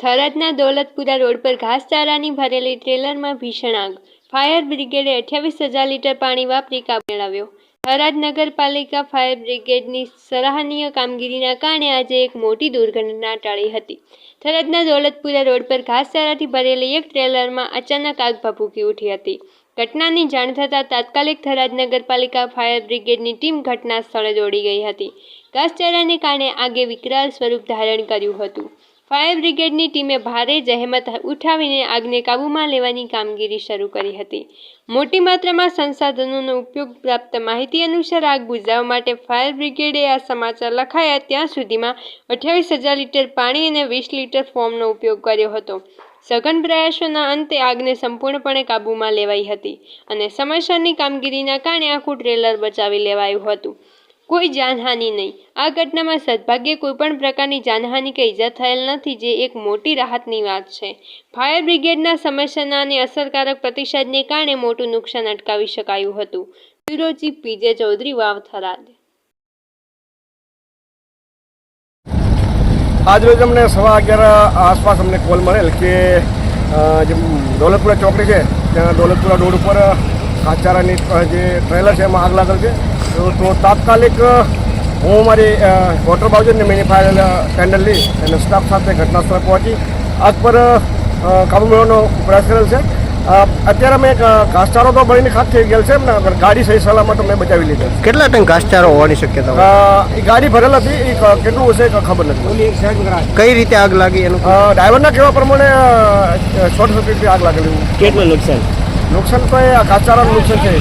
થરાદના Dolatpura road પર ઘાસચારાની ભરેલી ટ્રેલરમાં ભીષણ આગ. ફાયર બ્રિગેડે અઠ્યાવીસ હજાર લીટર પાણી વાપરી કાબુ મેળવ્યો. થરાદ નગરપાલિકા ફાયર બ્રિગેડની સરાહનીય કામગીરીના કારણે આજે એક મોટી દુર્ઘટના ટાળી હતી. થરાદના દોલતપુરા રોડ પર ઘાસચારાથી ભરેલી એક ટ્રેલરમાં અચાનક આગ ભભૂકી ઉઠી હતી. ઘટનાની જાણ થતાં તાત્કાલિક થરાદ નગરપાલિકા ફાયર બ્રિગેડની ટીમ ઘટના સ્થળે દોડી ગઈ હતી. ઘાસચારાને કારણે આગે વિકરાળ સ્વરૂપ ધારણ કર્યું હતું. ફાયર બ્રિગેડની ટીમે ભારે જહેમત ઉઠાવીને આગને કાબૂમાં લેવાની કામગીરી શરૂ કરી હતી. મોટી માત્રામાં સંસાધનોનો ઉપયોગ પ્રાપ્ત માહિતી અનુસાર આગ બુઝાવવા માટે ફાયર બ્રિગેડે આ સમાચાર લખાયા ત્યાં સુધીમાં અઠ્યાવીસ હજાર લીટર પાણી અને વીસ લીટર ફોર્મનો ઉપયોગ કર્યો હતો. સઘન પ્રયાસોના અંતે આગને સંપૂર્ણપણે કાબૂમાં લેવાઈ હતી અને સમયસરની કામગીરીના કારણે આખું ટ્રેલર બચાવી લેવાયું હતું. કોઈ જાનહાનિ નહીં. આ ઘટનામાં સદભાગ્યે કોઈપણ પ્રકારની જાનહાનિ કે ઈજા થયેલ નથી, જે એક મોટી રાહતની વાત છે. ફાયર બ્રિગેડના સમયસરના અને અસરકારક પ્રતિસાદને કારણે મોટું નુકસાન અટકાવી શકાયું હતું. Bureau chief PJ Chaudhary, Vav Tharad. આજરોજ અમને સવા અગિયાર આસપાસ અમને કોલ મળેલ કે જે દોલતપુરા ચોકડી છે, ત્યાં દોલતપુરા રોડ ઉપર કાચારાની જે ટ્રેલર છે, એમાં આગ લાગેલ છે. તો તો તાત્કાલિક હું મારી વોટર બાઉજર ને મિની ટેન્ડર લઈ અને સ્ટાફ સાથે ઘટના સ્થળે પહોંચી. આગ પર કાબુ મેળવવાનો પ્રયાસ કરેલ છે. અત્યારે અમે એક ઘાસચારો તો બળીને ખાસ થઈ ગયેલ છે એમને ગાડી સહી સલામત અમે બચાવી લીધી. કેટલા ટન ઘાસચારો હોવાની શક્યતા એ ગાડી ભરેલ હતી એ કેટલું હશે ખબર નથી. કઈ રીતે આગ લાગી એનું? ડ્રાઈવરના કહેવા પ્રમાણે શોર્ટ સર્કિટથી આગ લાગેલી. કેટલું નુકસાન? નુકસાન તો એ ઘાસચારાનું નુકસાન છે.